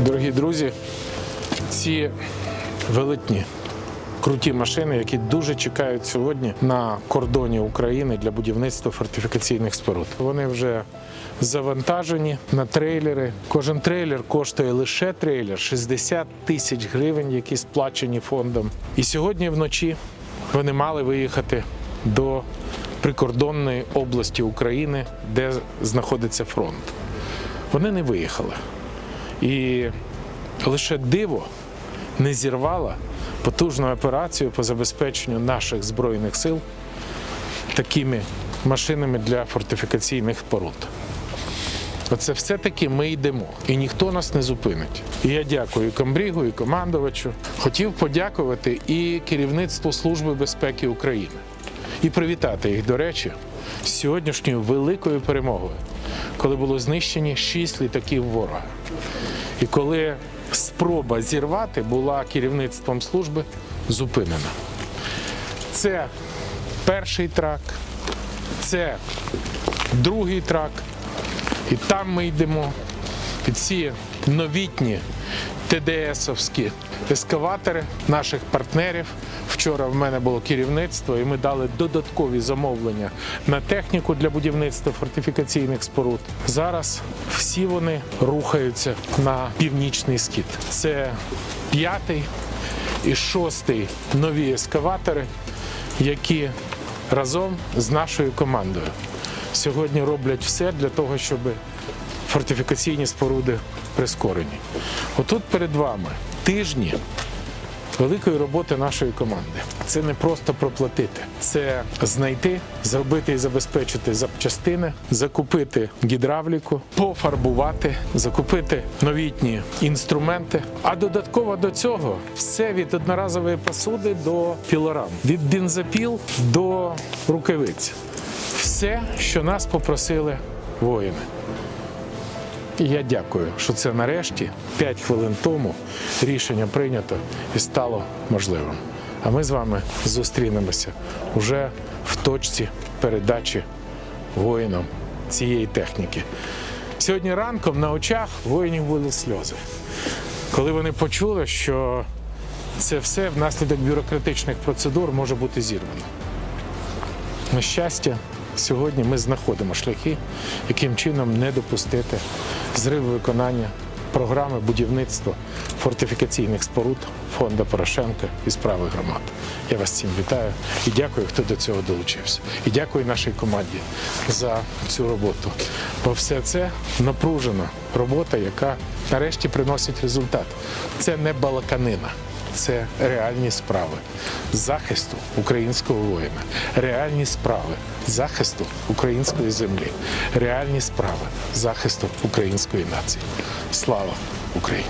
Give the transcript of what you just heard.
Дорогі друзі, ці велетні круті машини, які дуже чекають сьогодні на кордоні України для будівництва фортифікаційних споруд. Вони вже завантажені на трейлери. Кожен трейлер коштує лише трейлер 60 тисяч гривень, які сплачені фондом. І сьогодні вночі вони мали виїхати до прикордонної області України, де знаходиться фронт. Вони не виїхали. І лише диво не зірвало потужну операцію по забезпеченню наших збройних сил такими машинами для фортифікаційних споруд. Оце все-таки ми йдемо, і ніхто нас не зупинить. І я дякую і комбрігу, і командувачу. Хотів подякувати і керівництву Служби безпеки України і привітати їх, до речі, сьогоднішньою великою перемогою, коли було знищені шість літаків ворога. І коли спроба зірвати була керівництвом служби зупинена. Це перший трак, це другий трак. І там ми йдемо під ці новітні ТДСовські ескаватори наших партнерів. Вчора в мене було керівництво, і ми дали додаткові замовлення на техніку для будівництва фортифікаційних споруд. Зараз всі вони рухаються на північний схід. Це п'ятий і шостий нові ескаватори, які разом з нашою командою сьогодні роблять все для того, щоб фортифікаційні споруди прискорені. Отут перед вами тижні великої роботи нашої команди. Це не просто проплатити, це знайти, зробити і забезпечити запчастини, закупити гідравліку, пофарбувати, закупити новітні інструменти. А додатково до цього все від одноразової посуди до пілорам, від бензопіл до рукавиць. Все, що нас попросили воїни. І я дякую, що це нарешті 5 хвилин тому рішення прийнято і стало можливим. А ми з вами зустрінемося уже в точці передачі воїнам цієї техніки. Сьогодні ранком на очах воїнів були сльози, коли вони почули, що це все внаслідок бюрократичних процедур може бути зірвано. На щастя, сьогодні ми знаходимо шляхи, яким чином не допустити зриву виконання програми будівництва фортифікаційних споруд фонду Порошенка і справи громад. Я вас всім вітаю і дякую, хто до цього долучився. І дякую нашій команді за цю роботу. Бо все це напружена робота, яка нарешті приносить результат. Це не балаканина це реальні справи захисту українського воїна, реальні справи захисту української землі, реальні справи захисту української нації. Слава Україні!